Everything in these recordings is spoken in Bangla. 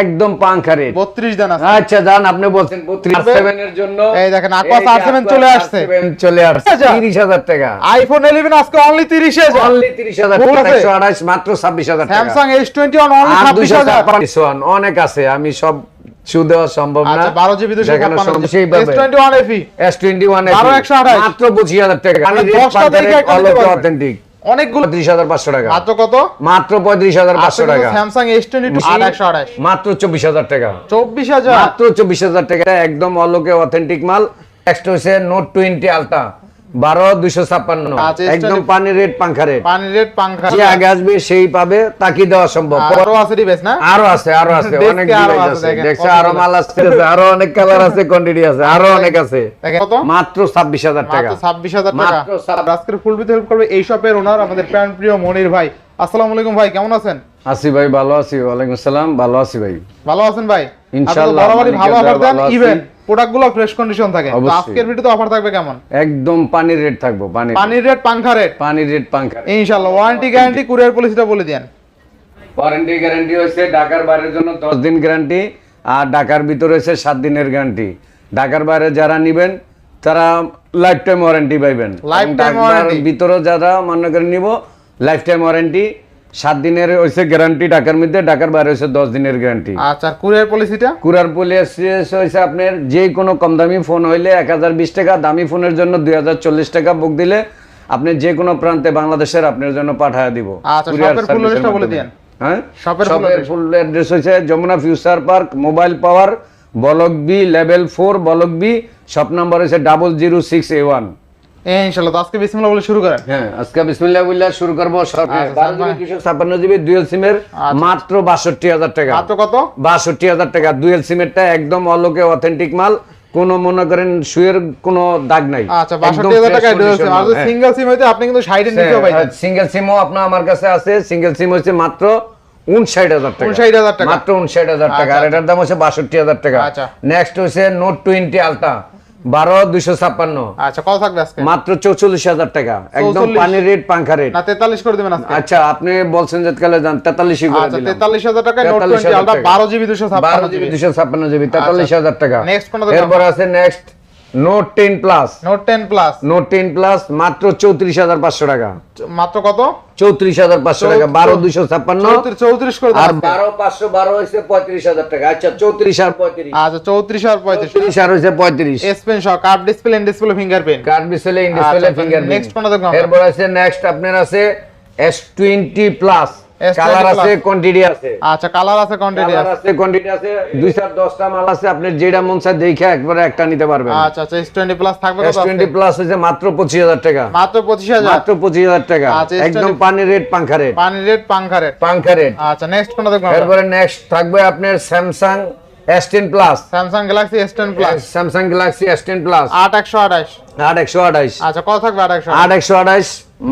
একদম রেট বত্রিশ দেন আছে আচ্ছা আপনি বলছেন 32 এর জন্য এই দেখেন, Aqua এই যে R7 Aqua চলে আসছে। চলে আসছে আচ্ছা। 30000 টাকা। আইফোন ইলেভেন আজকে অনলি তিরিশ হাজার অনলি 30000 টাকা 128 মাত্র 26000 টাকা। Samsung S twenty one only আর ছাব্বিশ হাজার। 256 অনেক আছে আমি সব দেওয়া সম্ভব না। আচ্ছা জিবি দুশো দেখানো ছাপ্পান্ন সম্ভব সেইভাবে। এস টোয়েন্টি ওয়ান S21 বারো একশো আঠাশ। মাত্র 25000 টাকা। দেখে নিতে পারবেন। অথেন্টিক অনেকগুলো 35500 টাকা। মাত্র কত? মাত্র 35500 টাকা। স্যামসাং এস টোয়েন্টি মাত্র 24000 টাকা। চব্বিশ হাজার? মাত্র 24000 টাকা একদম অলোকে অথেন্টিক মাল। নেক্সট হচ্ছে নোট 20 আলটা 12256 আচ্ছা, একদম S20 পানি রেট পাঙ্খা রেট পানি রেট পাঙ্খা যে আগে আসবে সেই পাবে তাকে দেওয়া সম্ভব। আরও আছে ডিভাইস না? আরও আছে আরও আছে অনেক আরও আছে, দেখছে আরও মাল আসছে আরও অনেক কালার আছে কোয়ান্টিটি আছে আরও অনেক আছে। মাত্র ছাব্বিশ 26000 টাকা। ছাব্বিশ হাজার টাকা। আজকের ফুল বিতে হেল্প করবে এই শপের ওনার আমাদের প্রাণ প্রিয় মনির ভাই। আসসালামু আলাইকুম ভাই কেমন আছেন? আসি ভাই ভালো আছি। ওয়ালাইকুম আসসালাম ভালো আছি ভাই। ভালো আছেন ভাই? ইনশাআল্লাহ, বরাবরই ভালো অফার দেন ইভেন প্রোডাক্টগুলো ফ্রেশ কন্ডিশন থাকে। তো আজকের ভিডিওতে অফার থাকবে কেমন? একদম পানির রেট থাকব পানি পানির রেট পাঙ্খা রেট পানির রেট rate। ইনশাআল্লাহ ওয়ারেন্টি গ্যারান্টি কুরিয়ার পলিসিটা বলে দেন ওয়ারেন্টি গ্যারান্টি হচ্ছে ঢাকার বাইরের জন্য দশ দিন গ্যারান্টি আর ঢাকার ভিতরে হচ্ছে সাত দিনের গ্যারান্টি ঢাকার বাইরে যারা নিবেন তারা লাইফ টাইম ওয়ারেন্টি পাইবেন। Lifetime এবং ঢাকার warranty। ভিতরে যারা মনে করে নিব লাইফ টাইম ওয়ারেন্টি সাত দিনের হয়েছে গ্যারান্টি ঢাকার মধ্যে ঢাকার বাইরে হচ্ছে দশ দিনের গ্যারান্টি আচ্ছা কুরিয়ার পলিসিটা? কুরার পলিস হয়েছে আপনার যে কোনো কম দামি ফোন হইলে এক হাজার বিশ টাকা দামি ফোনের জন্য দুই হাজার চল্লিশ টাকা বুক দিলে আপনি যে কোনো প্রান্তে বাংলাদেশের আপনার জন্য পাঠায় দিব। আচ্ছা। হ্যাঁ? শপের full শপের ফুল অ্যাড্রেস হচ্ছে Jamuna future park mobile power block B level four block B shop number হয়েছে double zero six A one ইনশাআল্লাহ তো আজকে বিসমিল্লাহ বলে শুরু করেন। হ্যাঁ আজকে বিসমিল্লাহ বললে শুরু করব। শপ আচ্ছা, জিবি ডুয়েল সিমের মাত্র বাষট্টি হাজার টাকা। মাত্র কত? বাষট্টি হাজার টাকা। ডুয়েল সিমেন্টটা একদম অলোকে অথেন্টিক মাল। কোন মনে করেন শুয়ের কোনো দাগ নাই। আচ্ছা হাজার টাকা ডুয়েল সিম। আর হ্যাঁ। সিঙ্গেল সিম হইতে আপনি কিন্তু সাইডে নিতেও পাইছেন সিঙ্গেল সিমও আপনার আমার কাছে আছে। সিঙ্গেল সিম হচ্ছে মাত্র উনষাট হাজার টাকা। 59,000 টাকা। মাত্র উনষাট হাজার টাকা। আর আচ্ছা। এটার দাম হচ্ছে বাষট্টি হাজার টাকা। আচ্ছা। নেক্সট হচ্ছে নোট টোয়েন্টি আলটা বারো দুশো ছাপ্পান্ন। আচ্ছা কত থাকবে আজকে? মাত্র চৌচল্লিশ হাজার টাকা। একদম 44 পানির রেট পাঙ্খা রেট। না তেতাল্লিশ করে দেবেন আজকে। আচ্ছা আপনি বলছেন যে কালে যান তেতাল্লিশই করে আচ্ছা তেতাল্লিশ হাজার টাকা নোট 43,000 টোয়েন্টি আলটা বারো জিবি দুশো বারো জিবি দুশো ছাপ্পান্ন জিবি তেতাল্লিশ হাজার টাকা। নেক্সট? এরপর আছে next note ten plus note ten plus note ten plus মাত্র চৌত্রিশ হাজার পাঁচশো টাকা। মাত্র কত? চৌত্রিশ হাজার পাঁচশো টাকা বারো দুশো ছাপ্পান্ন। চৌত্রিশ করে আর বারো পাঁচশো বারো হয়েছে পঁয়ত্রিশ হাজার টাকা। আচ্ছা চৌত্রিশ আর পঁয়ত্রিশ। আচ্ছা চৌত্রিশ আর পঁয়ত্রিশ। চৌত্রিশ আর হয়েছে পঁয়ত্রিশ। এস পেন সহ curved display display fingerprint curved display in display finger next কোনটা এরপর আছে নেক্সট আপনার আছে S twenty plus S20 colour আছে কোয়ান্টিটি আছে। আচ্ছা কালার আছে কোয়ান্টিটি আছে। আছে কোয়ান্টিটি আছে। 2 4 10 মাল আছে আপনি যেটা মন চায় দেখে একবারে একটা নিতে পারবেন। আচ্ছা আচ্ছা S20 প্লাস থাকবে কত S20 প্লাস হইছে মাত্র 25000 টাকা। মাত্র 25000 মাত্র 25000 টাকা। আচ্ছা, একদম পানি রেট পাঙ্খা রেট। পানি রেট পাঙ্খা রেট। পাঙ্খা রেট। আচ্ছা নেক্সট কোনটা দেখব এরপরে নেক্সট থাকবে আপনার Samsung S10 plus Samsung Galaxy S10 plus Samsung Galaxy S10 plus 8128 আচ্ছা কত থাকবে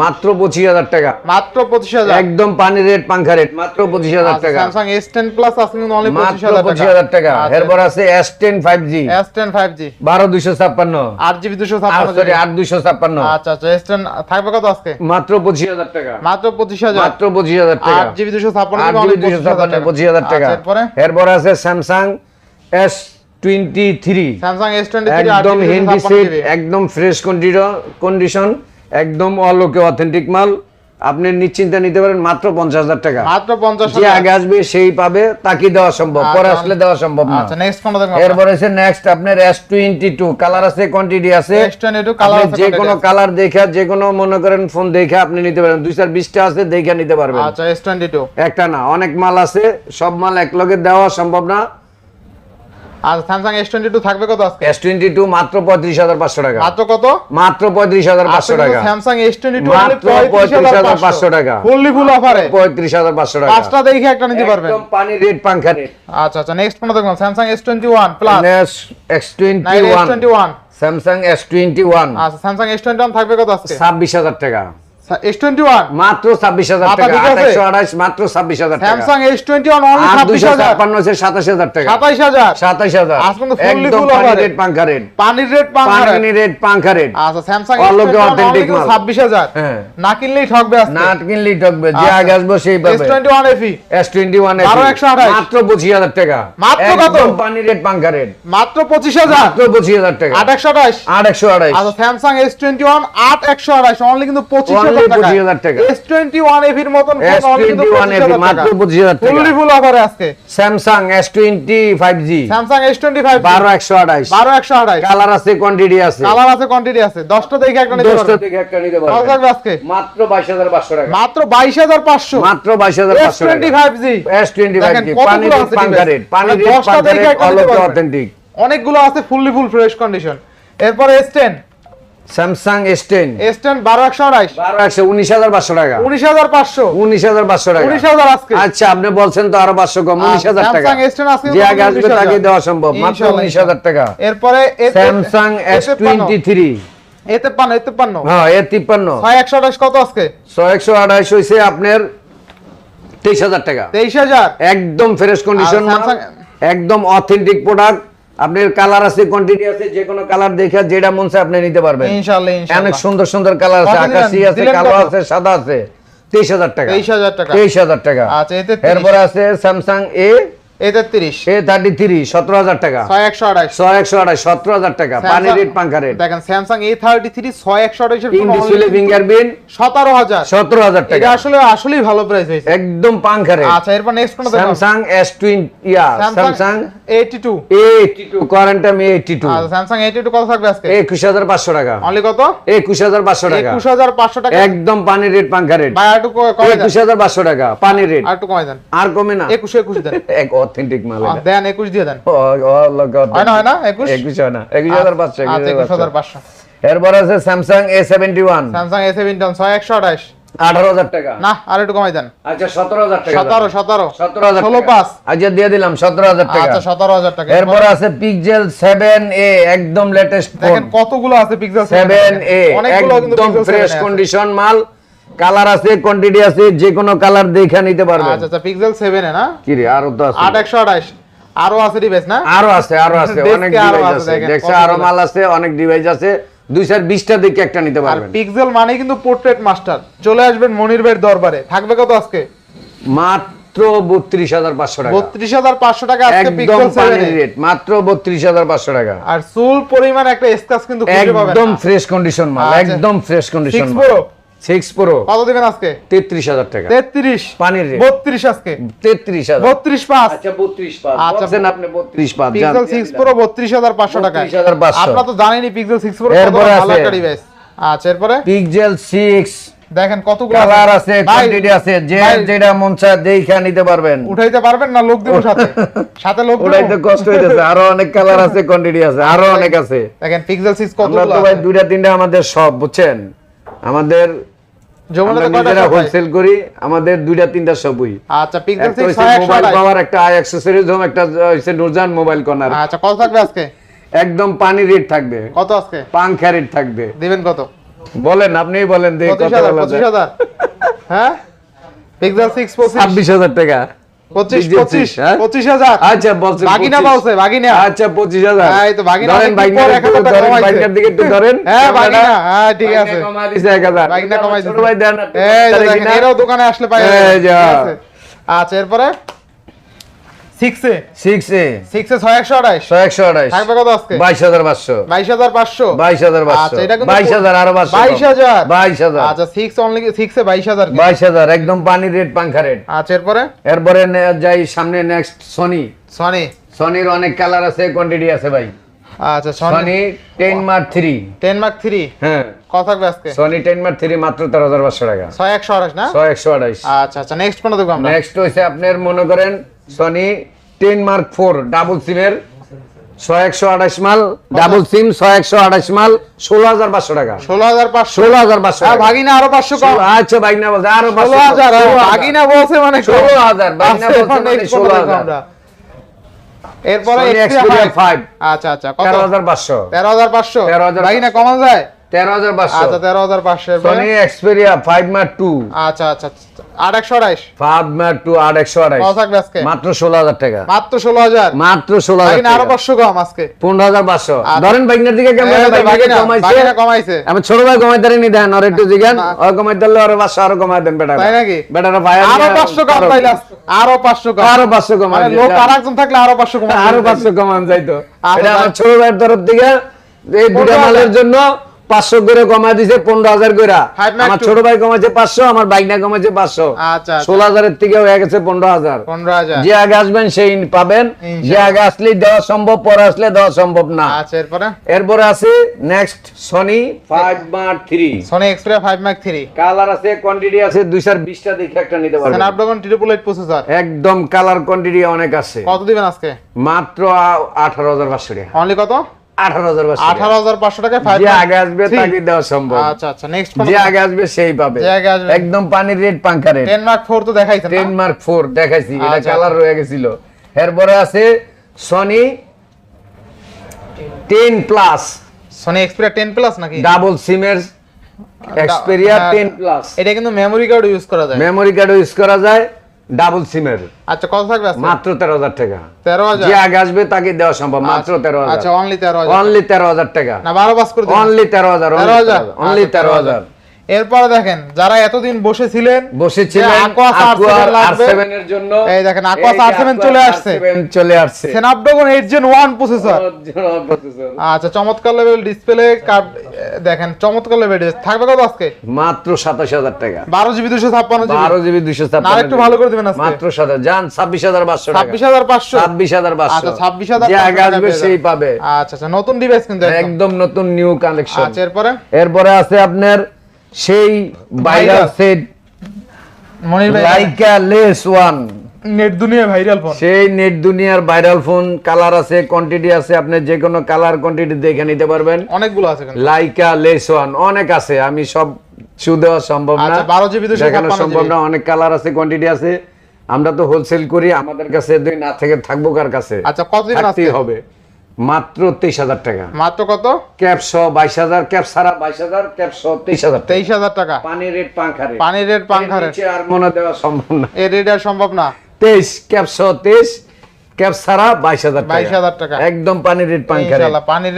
মাত্র পঁচিশ হাজার টাকা। মাত্র পঁচিশ হাজার? একদম পানি রেট পাংখা রেট মাত্র পঁচিশ হাজার টাকা। স্যামসাং এস টেন প্লাস আছে পঁচিশ মাত্র হাজার পঁচিশ হাজার টাকা। আচ্ছা। এরপর আছে S ten five G S ten five G বারো দুইশো ছাপ্পান্ন। আট জিবি দুশো সরি আট দুইশো ছাপ্পান্ন। আচ্ছা আচ্ছা এস টেন থাকবে কত আজকে? মাত্র পঁচিশ হাজার টাকা। মাত্র পঁচিশ হাজার। মাত্র পঁচিশ হাজার টাকা। আট জিবি দুশো ছাপ্পান্ন আট জিবি জিবি দুশো ছাপ্পান্ন পঁচিশ হাজার টাকা। আচ্ছা, এরপরে? এরপর আছে Samsung S twenty three Samsung S twenty three একদম হিন্দি সেট একদম ফ্রেশ কন্ডিশন একদম অলোকে অথেন্টিক মাল। আপনি নিশ্চিন্তে নিতে পারেন মাত্র পঞ্চাশ হাজার টাকা। মাত্র পঞ্চাশ যে আগে আসবে সেই পাবে তাকে দেওয়া সম্ভব পরে আচ্ছা। আসলে দেওয়া সম্ভব না। আচ্ছা নেক্সট কোনটা দেখব? এরপর আছে নেক্সট আপনার এস টোয়েন্টি টু কালার আছে কোয়ান্টিটি আছে। এস টোয়েন্টি টু কালার আপনি যে কোনো কালার দেখে যে কোনো মনে করেন ফোন দেখে আপনি নিতে পারেন। দুই চার বিশটা আছে দেখে নিতে পারবেন। আচ্ছা এস টোয়েন্টি টু একটা না অনেক মাল আছে সব মাল এক লগে দেওয়া সম্ভব না। আচ্ছা স্যামসাং এস টোয়েন্টি টু থাকবে কত আজকে? এস টোয়েন্টি টু মাত্র পঁয়ত্রিশ হাজার পাঁচশো টাকা। মাত্র কত? মাত্র পঁয়ত্রিশ হাজার পাঁচশো টাকা। স্যামসাং এস টোয়েন্টি টু মাত্র 35,500 টাকা। ফুললি ফুল অফারে পঁয়ত্রিশ হাজার পাঁচশো টাকা। পাঁচটা দেখে একটা নিতে পারবেন। পানি পাংখা রেট আচ্ছা আচ্ছা নেক্সট কোনটা দেখব Samsung S twenty one plus S twenty one Samsung S twenty one আচ্ছা স্যামসাং এস টোয়েন্টি ওয়ান থাকবে কত আজকে? ছাব্বিশ হাজার টাকা। এস টোয়েন্টি ওয়ান মাত্র ছাব্বিশ হাজার মাথা টাকা ঠিক আছে? আঠাশশো আঠাশ মাত্র ছাব্বিশ হাজার টাকা। স্যামসাং এস অনলি আর ছাব্বিশ দুইশো হাজার ছাপ্পান্ন হচ্ছে সাতাশ হাজার টাকা। সাতাইশ হাজার। সাতাশ হাজার। আজ পর্যন্ত fully একদম full পানি রেট পাঙ্খা রেট পানির রেট পাঁচ পানি রেট পাঙ্খা রেট আচ্ছা স্যামসাং অলোকে authentic মাল। ছাব্বিশ হাজার। হ্যাঁ। না কিনলেই ঠকবে আজকে। না কিনলেই ঠকবে। যে আগে আসব সেই পাবে। Twenty one F E S twenty one বারো একশো আঠাশ। মাত্র পঁচিশ হাজার টাকা। মাত্র কত? একদম রেট পাঙ্খা রেট মাত্র পঁচিশ হাজার? মাত্র পঁচিশ হাজার টাকা। আট একশো আঠাশ আট একশো আড়াইশ আচ্ছা স্যামসাং এস টোয়েন্টি আট একশো আঠাশ অনলি কিন্তু টাকা। 25,000 টাকা। এস টোয়েন্টি ওয়ান এফির মতন S21 FE মাত্র 25,000 টাকা। ফুললি ফুল অফারে আজকে। Samsung S twenty five G Samsung S twenty five বারো একশো আড়াইশ বারো একশো আঠাশ। কালার আছে কোয়ান্টিটি আছে। কালার কোয়ান্টিটি দেখে একটা নিতে একটা নিতে পারবেন আজকে। মাত্র টাকা। মাত্র পানি। রেট পানি রেট রেট। অথেন্টিক অনেকগুলো আছে ফুললি ফুল ফ্রেশ কন্ডিশন এরপরে S ten Samsung S ten S ten বারো একশো আঠাইশ বারো একশো উনিশ হাজার পাঁচশো টাকা। উনিশ হাজার পাঁচশো। উনিশ হাজার পাঁচশো টাকা। উনিশ হাজার আজকে। আচ্ছা আপনি বলছেন তো আরও পাঁচশো কম উনিশ হাজার টাকা। Samsung S10 আজকে যে আগে আসবে 19,000 তাকে দেওয়া সম্ভব মাত্র ইনশাআল্লাহ, উনিশ হাজার টাকা। এরপরে স্যামসাং এস টোয়েন্টি থ্রি হ্যাঁ এ তিপ্পান্ন। ছয় একশো আঠাশ কত আজকে? ছয় একশো আঠাইশ হয়েছে আপনার তেইশ হাজার টাকা। তেইশ হাজার। একদম ফ্রেশ কন্ডিশন একদম অথেন্টিক প্রোডাক্ট আপনার কালার আছে কোয়ান্টিটি আছে যে কোনো কালার দেখে যেটা মন চায় আপনি নিতে পারবেন। ইনশাআল্লাহ ইনশাআল্লাহ। অনেক সুন্দর সুন্দর কালার আছে আকাশি আছে কালো আছে সাদা আছে তেইশ হাজার টাকা। তেইশ হাজার টাকা। তেইশ হাজার টাকা। আচ্ছা, এতে এরপর আছে স্যামসাং এ এতে তিরিশ। এ টাকা। ছয় একশো আঠাশ। ছয় একশো আঠাশ সতেরো হাজার টাকা। পানি রেট পাঙ্খা রেট দেখেন স্যামসাং এ থার্টি থ্রি ছয় একশো আঠাশের তিন ডিসপ্লে ফিঙ্গারপ্রিন্ট সতেরো হাজার। সতেরো এটা আসলে আসলেই ভালো প্রাইস হয়েছে। একদম পাঙ্খা রেট আচ্ছা এরপর নেক্সট কোন Samsung S yeah Samsung Samsung eighty two A eighty two quantum A eighty two আচ্ছা কত থাকবে আজকে? একুশ হাজার পাঁচশো টাকা। অনলি কত? একুশ হাজার পাঁচশো টাকা। একুশ হাজার পাঁচশো টাকা। একদম পানি রেট পাঙ্খা রেট ভাই একটু কমাই দেন। টাকা পানি রেট আর একটু কমাই দেন। আর কমে না। একুশ একুশ দেন। এক অথেন্টিক মাল এটা। দেন একুশ দিয়ে দেন। ও, লোক authentic। হয় না হয় না? একুশ? একুশ হয় না। একুশ হাজার পাঁচশো একুশ আচ্ছা হাজার একুশ হাজার পাঁচশো। পাঁচশো। এরপর আছে Samsung A seventy one Samsung A seventeen ছয় একশো আঠাশ। আঠারো হাজার টাকা। না আর একটু কমাই দেন। আচ্ছা সতেরো হাজার টাকা। সতেরো সতেরো। সতেরো হাজার ষোলো টাকা। পাঁচ। আচ্ছা দিয়ে দিলাম সতেরো হাজার টাকা। আচ্ছা সতেরো হাজার টাকা। এরপর আছে পিকজেল সেভেন এ একদম লেটেস্ট ফোন দেখেন কতগুলো আছে পিক্সেল সেভেন এ অনেকগুলো কিন্তু একদম ফ্রেশ কন্ডিশন মাল। কালার আছে কোয়ান্টিটি আছে যে কোনো কালার দেখে নিতে পারবেন। আচ্ছা আচ্ছা পিক্সেল সেভেন না? কি রে আরও তো আছে। আট একশো আঠাশ। আরও আছে ডিভাইস না? আরও আছে আরও আছে অনেক ডিভাইস আছে, দেখছে। আরও মাল আছে অনেক ডিভাইস আছে। দুই চার বিশটা দেখে একটা নিতে আর পারবেন। পিক্সেল মানে কিন্তু পোর্ট্রেট মাস্টার চলে আসবেন মনির ভাইয়ের দরবারে। থাকবে কত আজকে? মাত্র বত্রিশ হাজার পাঁচশো টাকা। টাকা মাত্র বত্রিশ হাজার পাঁচশো টাকা। আর চুল পরিমাণ একটা স্কাচ কিন্তু একদম ফ্রেশ কন্ডিশন মাল আচ্ছা। একদম fresh condition 6 Pro? Six pro কত দিবেন আজকে? তেত্রিশ হাজার টাকা। তেত্রিশ? পানির বত্রিশ আজকে? তেত্রিশ হাজার। বত্রিশ পাঁচ? আচ্ছা বত্রিশ পাঁচ। আচ্ছা, আপনি বত্রিশ পাঁচ? পিক্সেল সিক্স প্রো বত্রিশ হাজার পাঁচশো টাকা 32,500 আপনারা তো জানেনই পিক্সেল সিক্স প্রো এরপরে আছে- আচ্ছা এরপরে? পিকজেল সিক্স দেখেন কতগুলো কালার আছে কোয়ান্টিটি আছে যে যেটা মন চায় দেখে নিতে পারবেন। উঠাইতে পারবেন না লোক দিব সাথে? সাথে লোক? কষ্ট হইতেছে। আরও অনেক কালার আছে কোয়ান্টিটি আছে আরও অনেক আছে। দেখেন পিক্সেল সিক্স আমরা তো ভাই দুইটা তিনটা আমাদের সব বুঝছেন? আমাদের আমরা? হোলসেল করি আমাদের দুইটা তিনটা সবই আচ্ছা পিক্সেল একটা সিক্স হইছে ছয় একশো মোবাইল। পাওয়ার একটা আই অ্যাক্সেসরিজ হোম একটা হইছে নুরজান মোবাইল কর্নার আচ্ছা কত থাকবে আজকে? একদম পানি রেট থাকবে। কত আজকে? পাংখা রেট থাকবে। দিবেন কত? বলেন আপনিই বলেন দেখি কত হাজার বলা পঁচিশ যায় হাজার। হ্যাঁ? পিক্সেল সিক্স পঁচিশ। ছাব্বিশ হাজার টাকা। হ্যাঁ? পঁচিশ হাজার। আচ্ছা বলছেন বাগিনা 25 বলছে বাগিনা। আচ্ছা পঁচিশ হাজার। হ্যাঁ, তো ধরেন দিকে একটু ধরেন হ্যাঁ। হ্যাঁ ঠিক আছে। ভাই দেন। দোকানে আসলে পাই আচ্ছা এরপরে? সিক্সে Six সিক্সে ছয় একশো আঠাইশ ছয় একশো আঠাইশ, থাকবে কত আজকে? বাইশ হাজার পাঁচশো, বাইশ হাজার পাঁচশো। বাইশ হাজার পাঁচশো, আচ্ছা, এটা কিন্তু বাইশ হাজার আরও পাঁচশো। বাইশ হাজার। বাইশ হাজার, আচ্ছা সিক্স অনলি সিক্সে বাইশ হাজার বাইশ হাজার, একদম পানি রেট পাংখা রেট। আচ্ছা এরপরে? এরপরে যাই সামনে নেক্সট সনি সনি সনির অনেক কালার আছে কোয়ান্টিটি আছে ভাই। আচ্ছা Sony mark three ten mark three হ্যাঁ। কত থাকবে আজকে? সনি মার্ক মাত্র টাকা। না? ছয় একশো আঠাইশ আচ্ছা আচ্ছা নেক্সট কোনটা দেখব আমরা। নেক্সট হইছে আপনার মনে করেন Sony ten mark four double সিমের ছয় একশো আঠাশ মাল ডাবল সিম ছয় একশো আঠাশ মাল ষোলো হাজার পাঁচশো টাকা। ষোলো হাজার পাঁচশো। ষোলো হাজার পাঁচশো ভাগিনা আরও পাঁচশো কম। আচ্ছা বাইক না বলছে আরও ষোলো হাজার ভাগিনা বলছে মানে ষোলো হাজার আচ্ছা, বলছে মানে ষোলো হাজার। এরপরে Sony Xperia Xperia five। 5 আচ্ছা আচ্ছা কত? তেরো হাজার পাঁচশো। তেরো হাজার পাঁচশো। 13,500 ভাগিনা কমান যায়? তেরো হাজার পাঁচশো। আচ্ছা তেরো হাজার পাঁচশো Sony Xperia five mark two আচ্ছা আচ্ছা। আট একশো আড়াইশ? ফাইভ মার টু আট একশো আড়াইশ। কত থাকবে আজকে? মাত্র ষোলো হাজার টাকা। মাত্র ষোলো হাজার? মাত্র ষোলো হাজার আরও টাকা। পাঁচশো কম আজকে। পনেরো হাজার পাঁচশো। ধরেন বাইকনার দিকে কেমন এই তো বাইকনার বাকিনা কমাইছে। বাকিনা ছোট ভাই কমাই নি দেন আর একটু জিগান। কমাই দিলে আরও পাঁচশো আরও কমাই দেন বেটা তাই নাকি? বেটারা ভাই আরও পাঁচশো কম পাইলে আরও পাঁচশো কম। আরও পাঁচশো কমাই মানে লোক আর একজন থাকলে আরও পাঁচশো কম আরও পাঁচশো কমান যাইতো। আমার ছোট ভাইয়ের তরফ থেকে এই দুটা মালের জন্য পাঁচশো করে কমাই দিছে পনেরো হাজার করে আমার ছোট ভাই কমাইছে পাঁচশো আমার বাইকনা কমাইছে পাঁচশো। আচ্ছা আচ্ছা। ষোলো হাজারের থেকে হয়ে গেছে পনেরো হাজার। যে আগে আসবেন সেই পাবেন। যে আগে আসলে দেওয়া সম্ভব পরে আসলে দেওয়া সম্ভব না। আচ্ছা এরপরে? এরপরে আছে next Sony five mark three Sony Xperia five mark three colour আছে কোয়ান্টিটি আছে দুইশার বিশটা দেখে একটা নিতে পারবেন। স্ন্যাপড্রাগন ট্রিপল এইট প্রসেসর একদম কালার কোয়ান্টিটি অনেক আছে। কত দিবেন আজকে? মাত্র আঠারো হাজার পাঁচশো টাকা। অনলি কত? আচ্ছা আচ্ছা। একদম পানির রেট পাঙ্কা রেট তো ফোর দেখাইছি। এটা আচ্ছা, কালার রয়ে গেছিল। এরপরে আছে Sony ten plus Sony Xperia ten plus নাকি? ডাবল সিমের এক্সপেরিয়া টেন প্লাস এটা কিন্তু মেমোরি কার্ড ইউজ করা যায়। মেমোরি কার্ড ইউজ করা যায়। ডাবল সিমের। আচ্ছা কত থাকবে মাত্র তেরো হাজার টাকা। তেরো হাজার? যে আগে আসবে তাকে দেওয়া সম্ভব মাত্র তেরো আচ্ছা হাজার অনলি তেরো হাজার। অনলি তেরো হাজার টাকা। না বারো পাস করে অনলি তেরো হাজার তেরো হাজার অনলি আচ্ছা, তেরো হাজার। এরপরে দেখেন যারা এতদিন বসেছিলেন বসেছিলেন যে Aqua Aqua R7 লাগবে। R7 এর জন্য। এই দেখেন, Aqua এই যে R7 Aqua চলে আসছে। চলে আসছে। প্রসেসর। আচ্ছা চমৎকার লেভেল ডিসপ্লে কার্ড দেখেন চমৎকার লেভেল থাকবে কত আজকে? মাত্র সাতাশ হাজার টাকা। বারো জিবি দুশো ছাপ্পান্ন বারো জিবি জিবি দুশো না, আরেকটু ভালো করে দিবেন আজকে। মাত্র সাতাশ যান ছাব্বিশ হাজার পাঁচশো ছাব্বিশ হাজার পাঁচশো। ছাব্বিশ হাজার পাঁচশো। আচ্ছা ছাব্বিশ হাজার যে আগে আসবে সেই পাবে। আচ্ছা আচ্ছা নতুন ডিভাইস কিন্তু একদম। নতুন নিউ কালেকশন আচ্ছা এরপরে? এরপরে আছে আপনার সেই ভাইরাল Viral। সেট মনির ভাই লাইকা লেস ওয়ান নেট দুনিয়া ভাইরাল ফোন সেই নেট দুনিয়ার ভাইরাল ফোন কালার আছে কোয়ান্টিটি আছে আপনি যে কোনো কালার কোয়ান্টিটি দেখে নিতে পারবেন। অনেকগুলো আছে কিন্তু লাইকা লেস ওয়ান অনেক আছে আমি সব শু দেওয়া সম্ভব না। আচ্ছা, 12 GB 256 দেখানো সম্ভব না অনেক কালার আছে কোয়ান্টিটি আছে। আমরা তো হোলসেল করি আমাদের কাছে দুই না থেকে থাকব কার কাছে? আচ্ছা, কত দিবেন হবে। মাত্র তেইশ হাজার টাকা। মাত্র কত? ক্যাপ সহ বাইশ হাজার ক্যাপ ছাড়া বাইশ হাজার ক্যাপ সহ তেইশ হাজার তেইশ হাজার টাকা। পানির রেট পাঙ্খা রেট পানির রেট পাঙ্খা এর রেট নিচে আর মনে দেওয়া সম্ভব না। এর রেট আর সম্ভব না। তেইশ ক্যাপ সহ তেইশ ক্যাপ ছাড়া বাইশ হাজার 22,000 টাকা। একদম পানি রেট পাঙ্খা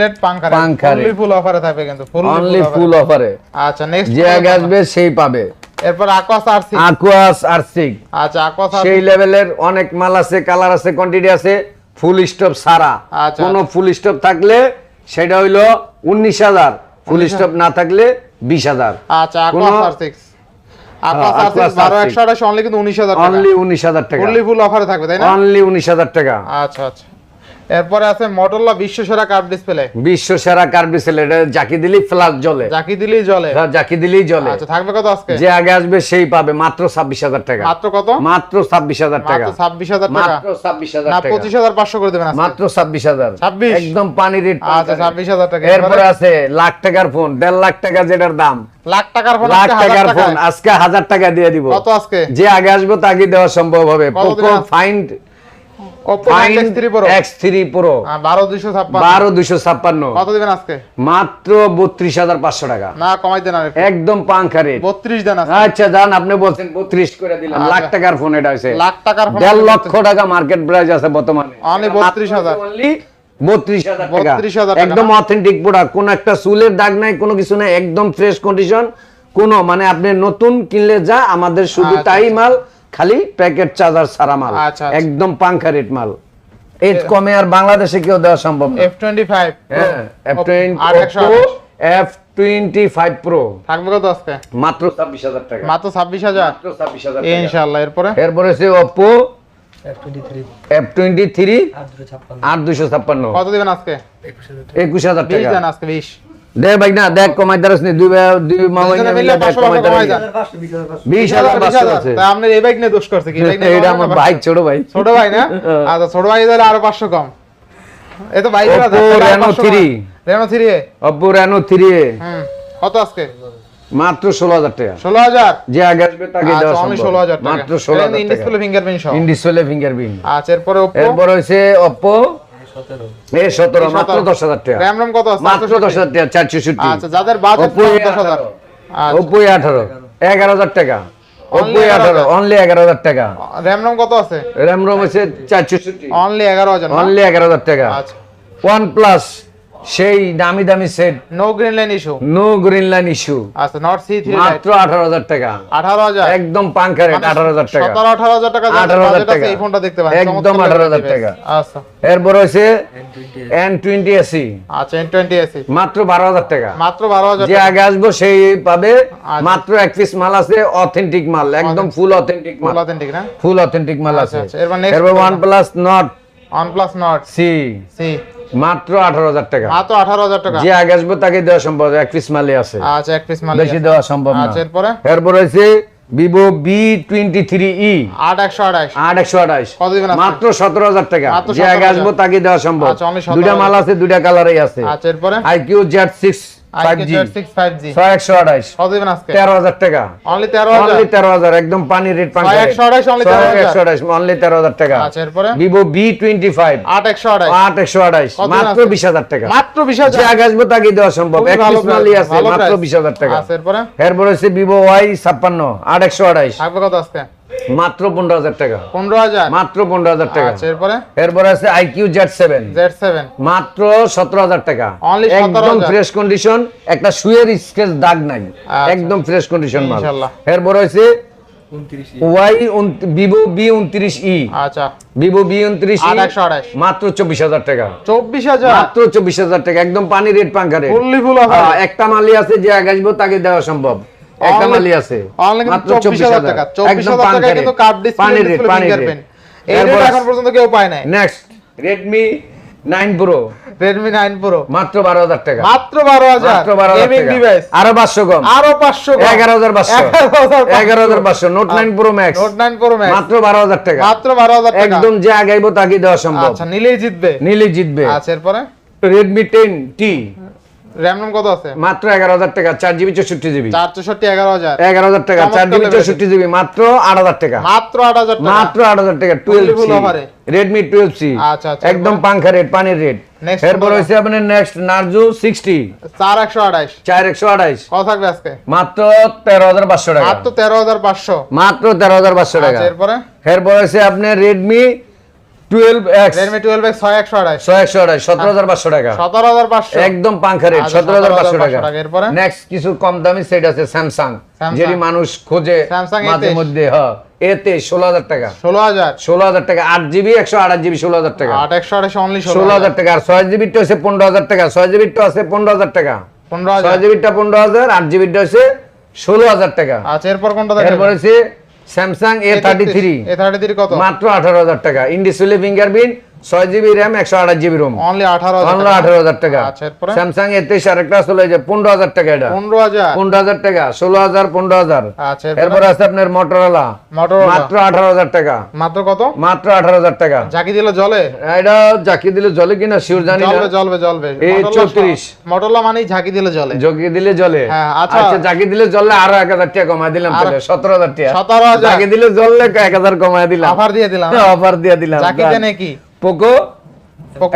রেট পাঙ্খা পাঙ্খা ফুল অফারে থাকবে কিন্তু অনলি ফুল অফারে আচ্ছা নেক্সট যে আগে আসবে সেই পাবে। এরপর আকোয়াস আরসি আকুয়াস আর্সিক আচ্ছা আকোয়াস সেই লেভেলের অনেক মাল আছে কালার আছে কোয়ান্টিটি আছে ফুল স্টপ সারা আচ্ছা। কোন ফুল স্টপ থাকলে সেটা হইল উনিশ হাজার। ফুল স্টপ না থাকলে বিশ হাজার। আচ্ছা আকোয়াস অনলি কিন্তু উনিশ হাজার টাকা। অনলি উনিশ হাজার টাকা। ফুললি ফুল অফারে থাকবে তাই না? অনলি উনিশ হাজার টাকা। আচ্ছা আচ্ছা। এরপরে আছে মটোরোলা বিশ্ব সেরা কার্ভ ডিসপ্লে বিশ্ব সেরা কার্বিসেল এটা জাকি দিলেই ফ্লাশ জ্বলে। জাকি দিলেই জ্বলে। এটা জাকি দিলেই জ্বলে। আচ্ছা থাকবে কত আজকে? যে আগে আসবে সেই পাবে মাত্র ছাব্বিশ হাজার টাকা। মাত্র কত? মাত্র ছাব্বিশ হাজার টাকা। মাত্র ছাব্বিশ হাজার টাকা। মাত্র ছাব্বিশ হাজার না টাকা। পঁচিশ হাজার পাঁচশো করে দেবেন আজকে। মাত্র ছাব্বিশ হাজার। 26? একদম পানি রেট আচ্ছা ছাব্বিশ হাজার টাকা। এরপরে আছে লাখ টাকার ফোন দেড় লাখ টাকা যেটার দাম। লাখ টাকার ফোন লাখ আজকে হাজার টাকার ফোন আজকে হাজার টাকা দিয়ে দিব। কত আজকে? যে আগে আসব তাকে দেওয়া সম্ভব হবে। পোকো ফাইন্ড মাত্র বত্রিশ হাজার পাঁচশো টাকা। না কমাই দেন একদম পাঙ্খা বত্রিশ দেন আচ্ছা যান আপনি বলছেন বত্রিশ করে দিলাম। আচ্ছা। লাখ টাকার ফোন এটা হয়েছে। লাখ টাকার দেড় লক্ষ টাকা মার্কেট প্রাইস আছে বর্তমানে। Only 32,000 Only 32,000 টাকা। 32,000 টাকা। একদম অথেন্টিক প্রোডাক্ট কোন একটা চুলের দাগ নাই কোনো কিছু নাই। একদম ফ্রেশ কন্ডিশন কোন মানে আপনি নতুন কিনলে যা আমাদের শুধু আচ্ছা, তাই মাল। খালি প্যাকেট চার্জার সারা মাল। আচ্ছা, আচ্ছা। একদম পাঙ্খা রেট মাল। এর কমে আর বাংলাদেশে কেউ দেওয়া সম্ভব না। এফ টোয়েন্টি ফাইভ হ্যাঁ এফ আর একশো এফ টোয়েন্টি ফাইভ প্রো থাকবে কত আজকে? মাত্র ছাব্বিশ হাজার টাকা। মাত্র ছাব্বিশ হাজার? মাত্র ছাব্বিশ হাজার টাকা। ইনশাল্লাহ এরপরে? এরপরে সে টোয়েন্টি থ্রি আট দুশো ছাপ্পান্ন। কত দিবেন আজকে? একুশ হাজার বিশ টাকা। দেন আজকে বিশ। দে ভাই না দেখ কমাই দারস নি দুই দুই মামা মিলে দেখ 500 কমাই টাকা কমাই দারস যান। বিশ হাজার বিশ পাঁচশো হাজার। আছে তা আপনার এই বাইক নিয়ে দোষ করছে কি? বাইক এটা আমার? ভাই ছোট ভাই ছোট ভাই না? আচ্ছা ছোট ভাই দিলে আরও পাঁচশো কম। এ তো বাইক Oppo Reno 3 Reno three Oppo Reno three হুম কত আজকে? মাত্র ষোলো হাজার টাকা। ষোলো হাজার? যে আগে আসবে তাকে দেওয়া আচ্ছা আমি সম্ভব। ষোলো হাজার টাকা। মাত্র ষোলো হাজার টাকা। ডিসপ্লে ফিঙ্গারপ্রিন্ট সহ। ইন ডিসপ্লে ফিঙ্গারপ্রিন্ট আচ্ছা এরপরে ওপো এরপর হয়েছে অপো এই সতেরো মাত্র দশ হাজার টাকা। র্যাম রম কত আছে? মাত্র দশ হাজার টাকা চারশো ষাটটি আচ্ছা যাদের বাজেট দশ হাজার। আচ্ছা। ওপো আঠারো। এগারো হাজার টাকা। 11,000 আঠারো। অনলি এগারো হাজার টাকা। র্যাম রম কত আছে? র্যাম রোম আছে চারশো ষাটটি অনলি এগারো হাজার অনলি এগারো হাজার টাকা। আচ্ছা। ওয়ান প্লাস সেই দামি দামি set no green line issue no green line issue আচ্ছা নট সি থ্রি মাত্র আঠারো হাজার টাকা। আঠারো হাজার? একদম পাঙ্খা রেট আঠারো হাজার টাকা। সতেরো আঠারো হাজার টাকা যাদের 18,000 টাকা। এই ফোনটা দেখতে পারেন একদম চমৎকার 18,000 টাকা। আচ্ছা। এরপর হচ্ছে এন টোয়েন্টি এসি আচ্ছা এন টোয়েন্টি এসি মাত্র বারো হাজার টাকা। মাত্র বারো হাজার যে আগে আসব সেই পাবে। আচ্ছা। মাত্র এক পিস মাল আছে অথেন্টিক মাল একদম ফুল অথেন্টিক মাল। অথেন্টিক না? ফুল অথেন্টিক মাল আচ্ছা, আছে। আচ্ছা, এরপর? OnePlus Nord plus Nord C. C. মাত্র আঠারো হাজার টাকা। মাত্র আঠারো হাজার টাকা। যে আগে আসব তাকে দেওয়া সম্ভব। এক পিস মালে আছে। আচ্ছা এক পিস মাল বেশি দেওয়া সম্ভব না। আচ্ছা এরপরে? এরপর হচ্ছে Vivo V twenty three E আট একশো আঠাশ। আট একশো আঠাশ? মাত্র সতেরো হাজার টাকা। যে আগে 17,000 আসব তাকে দেওয়া সম্ভব। আচ্ছা, only 17,000 দুইটা মাল আছে দুইটা কালারই আছে। আচ্ছা এরপরে? IQOO Z six five G six five G ছয় একশো আঠাশ কত দিবেন আজকে? তেরো হাজার টাকা। অনলি তেরো হাজার? অনলি তেরো হাজার একদম পানি রেট পানি ছয় একশো আঠাশ, only 13,000 একশো আঠাশ অনলি তেরো হাজার টাকা। আচ্ছা ভিভো বি টোয়েন্টি ফাইভ আট একশো আট কত মাত্র আছে? বিশ হাজার টাকা। মাত্র বিশ হাজার? আগে আসব তাকে দেওয়া সম্ভব? এক ভালো পিস মালই price, আছে মাত্র বিশ হাজার টাকা। আচ্ছা এরপরে? এরপর হচ্ছে ভিভো ওয়াই ছাপ্পান্ন আট একশো থাকবে কত আজকে? মাত্র পনেরো হাজার টাকা। পনেরো হাজার? মাত্র পনেরো হাজার টাকা। আচ্ছা এরপরে? এরপর আছে iQOO Z seven Z seven মাত্র সতেরো হাজার টাকা। Only একদম ফ্রেশ কন্ডিশন একটা শুয়ের স্কেচ দাগ নাই। আচ্ছা। একদম ফ্রেশ কন্ডিশন মাল। ইনশাল্লাহ। এরপর হয়েছে ওয়াই ভিভো বি উনত্রিশ ই আচ্ছা। ভিভো বি উনত্রিশ আট একশো মাত্র চব্বিশ হাজার টাকা। চব্বিশ হাজার? মাত্র চব্বিশ হাজার টাকা। একদম পানি রেট পাঙ্কা রেট একটা মালি আছে যে আগে তাকে দেওয়া সম্ভব। Only- আছে। মাত্র চব্বিশ হাজার টাকা। চব্বিশ একদম হাজার টাকা কিন্তু কার্ড ডিসপ্লে পানি এই রেট এখন পর্যন্ত কেউ পায় নাই। Next Redmi nine pro Redmi nine pro মাত্র বারো হাজার টাকা। মাত্র বারো হাজার। মাত্র বারো হাজার গেমিং ডিভাইস আরও পাঁচশো কম। আরও পাঁচশো এগারো হাজার পাঁচশো। এগারো হাজার পাঁচশো। Note nine pro max note nine pro max মাত্র বারো হাজার টাকা। মাত্র বারো হাজার টাকা। একদম যে আগাইবো তাকে দেওয়া সম্ভব। আচ্ছা নিলেই জিতবে। নিলে জিতবে। আচ্ছা এরপরে? Redmi ten T RAM ROM কত আছে? মাত্র এগারো হাজার টাকা চার জিবি চৌষট্টি জিবি। চার চৌষট্টি এগারো হাজার। এগারো হাজার টাকা চার জিবি চমৎকার চৌষট্টি জিবি মাত্র আট হাজার টাকা। মাত্র মাত্র। সি। আচ্ছা, আচ্ছা, একদম পাঙ্খা রেট পানির রেট Next এরপর কোনটা? হচ্ছে আপনার নেক্সট নার্জু কত থাকবে আজকে? মাত্র তেরো হাজার পাঁচশো টাকা। মাত্র মাত্র আচ্ছা এরপরে? এরপর আপনার একদম পাঙ্খা রেট আচ্ছা, সতেরো হাজার পাঁচশো টাকা। নেক্সট কিছু কম দামি সেট আছে স্যামসাং যেটি মানুষ খোঁজে মাঝে মধ্যে হ্যাঁ এতে ষোলো হাজার টাকা। ষোলো হাজার। ষোলো হাজার টাকা আট জিবি একশো আঠাশ জিবি ষোলো হাজার টাকা। আট একশো আঠাশ অনলি ষোলো হাজার। টাকা আর ছয় জিবিটা হচ্ছে পনেরো হাজার টাকা। ছয় জিবিটা আছে পনেরো হাজার টাকা। পনেরো হাজার। জিবিটা পনেরো হাজার আট জিবিটা হচ্ছে ষোলো হাজার টাকা। আচ্ছা এরপর কোনটা এরপর হচ্ছে Samsung A thirty three A thirty three কত? মাত্র আঠারো হাজার টাকা। ইন্ডিসুলে ফিঙ্গারপ্রিন্ট ছয় জিবি র্যাম একশো আঠাশ জিবি রোম অনলি আঠারো হাজার আঠারো হাজার টাকা? স্যামসাং এ তেইশ আরেকটা চলে যে পনেরো হাজার টাকা এটা। পনেরো হাজার? পনেরো হাজার টাকা ষোলো হাজার পনেরো হাজার। আচ্ছা এরপর? আছে আপনার Motorola। মাত্র আঠারো হাজার টাকা। মাত্র কত? মাত্র আঠারো হাজার টাকা। ঝাঁকি দিলে জলে এটা জাকি দিলে জলে কিনা শিওর জানি না। জ্বলবে জ্বলবে এই 34 মটরলা মানেই ঝাঁকি দিলে জলে জগি দিলে জলে হ্যাঁ, আচ্ছা। আচ্ছা জাকি দিলে জলে আরও এক হাজার টাকা কমাই দিলাম তাহলে সতেরো হাজার টাকা। সতেরো হাজার। জাকি দিলে জললে এক হাজার কমাই দিলাম। অফার দিয়ে দিলাম। অফার দিয়ে দিলাম ঝাঁকি দেনে কি? Poco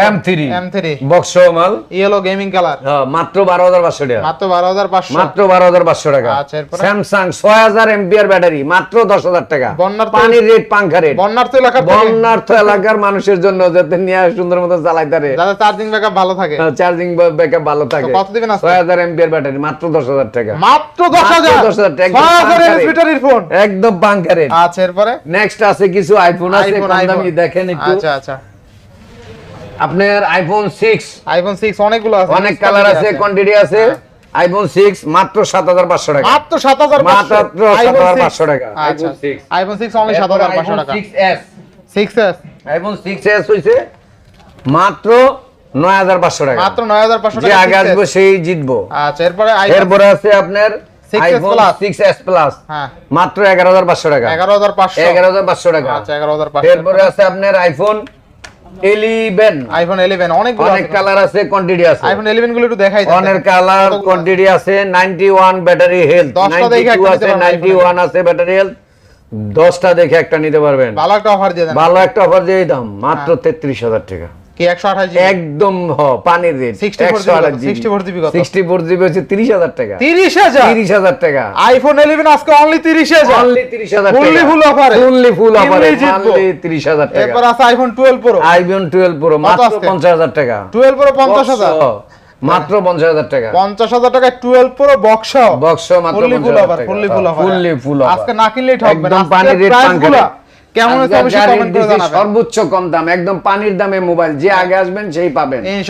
M three M three box মাল ইয়েলো গেমিং কালার মাত্র বারো হাজার পাঁচশো টাকা। মাত্র বারো হাজার পাঁচশো। মাত্র বারো হাজার পাঁচশো টাকা। আচ্ছা, এরপরে? স্যামসাং ছয় হাজার এমপিআর ব্যাটারি মাত্র দশ হাজার টাকা। বন্যার পানির রেট পাঙ্খা রেট বন্যার্থ এলাকার থেকে? বন্যার্থ এলাকার মানুষের জন্য যাতে নিয়ে সুন্দর মতো চালাইতে পারে যাদের চার্জিং ব্যাকআপ ভালো থাকে। চার্জিং ব্যাকআপ ভালো থাকে। কত দিবেন? ছয় হাজার এমপিআর ব্যাটারি মাত্র দশ হাজার টাকা। মাত্র দশ হাজার? 10,000 টাকা, একদম ছয় হাজার পাঙ্খা ব্যাটারির ফোন একদম পাঙ্খা রেট আচ্ছা এরপরে? নেক্সট আছে কিছু আইফোন আছে দেখেন একটু। আচ্ছা আচ্ছা। আপনার আইফোন সিক্স আইফোন সিক্স অনেকগুলো আছে। অনেক কালার আছে কোয়ান্টিটি আছে। আইফোন সিক্স মাত্র সাত হাজার পাঁচশো টাকা। মাত্র সাত হাজার মাত্র 7,500 টাকা। iPhone six। IPhone six only সাত হাজার পাঁচশো টাকা। Six S six S iPhone six S হয়েছে মাত্র নয় হাজার পাঁচশো টাকা। মাত্র নয় হাজার পাঁচশো যে টাকা আগে 6S আসব সেই জিতবো। আচ্ছা এরপরে আইফোন এরপরে আছে আপনার 6S আইফোন হ্যাঁ। মাত্র এগারো হাজার পাঁচশো টাকা। এগারো হাজার পাঁচশো। এগারো হাজার পাঁচশো টাকা। আচ্ছা এরপরে আছে আপনার আইফোন ইলেভেন আইফোন ইলেভেন অনেকগুলো অনেক কালার আছে কোয়ান্টিটি আছে। আইফোন ইলেভেনগুলো একটু দেখাই দাও অনেক কালার? কোয়ান্টিটি আছে 91 ব্যাটারি হেলথ দেখে 92 একটা নিতে আছে পারবেন 91 আছে ব্যাটারি হেলথ 10টা দেখে একটা নিতে পারবেন। ভালো একটা অফার দিয়ে ভালো একটা অফার দিয়ে দাম মাত্র 33000 টাকা। কি একশো আঠাশ একদম পানির রেট 64 GB 64 GB কত? সিক্সটি ফোর জিবি হচ্ছে তিরিশ হাজার টাকা। তিরিশ হাজার? তিরিশ হাজার টাকা। আইফোন ইলেভেন আজকে অনলি তিরিশ হাজার? অনলি তিরিশ হাজার Fully full offer এ। ফুল অফারে অনলি হাজার টাকা। এরপর আছে iPhone twelve pro iPhone twelve pro মাত্র আজকে? পঞ্চাশ হাজার টাকা। প্রো পঞ্চাশ হাজার? বক্স সহ, মাত্র পঞ্চাশ হাজার টাকা। পঞ্চাশ হাজার টাকায় টুয়েলভ প্রো বক্স বক্স মাত্র fully full fully full full আজকে না কিনলেই ঠকবেন একদম পানির রেট কেমন সর্বোচ্চ কম দাম একদম পানির দামে মোবাইল যে আগে আসবেন সেই পাবেন।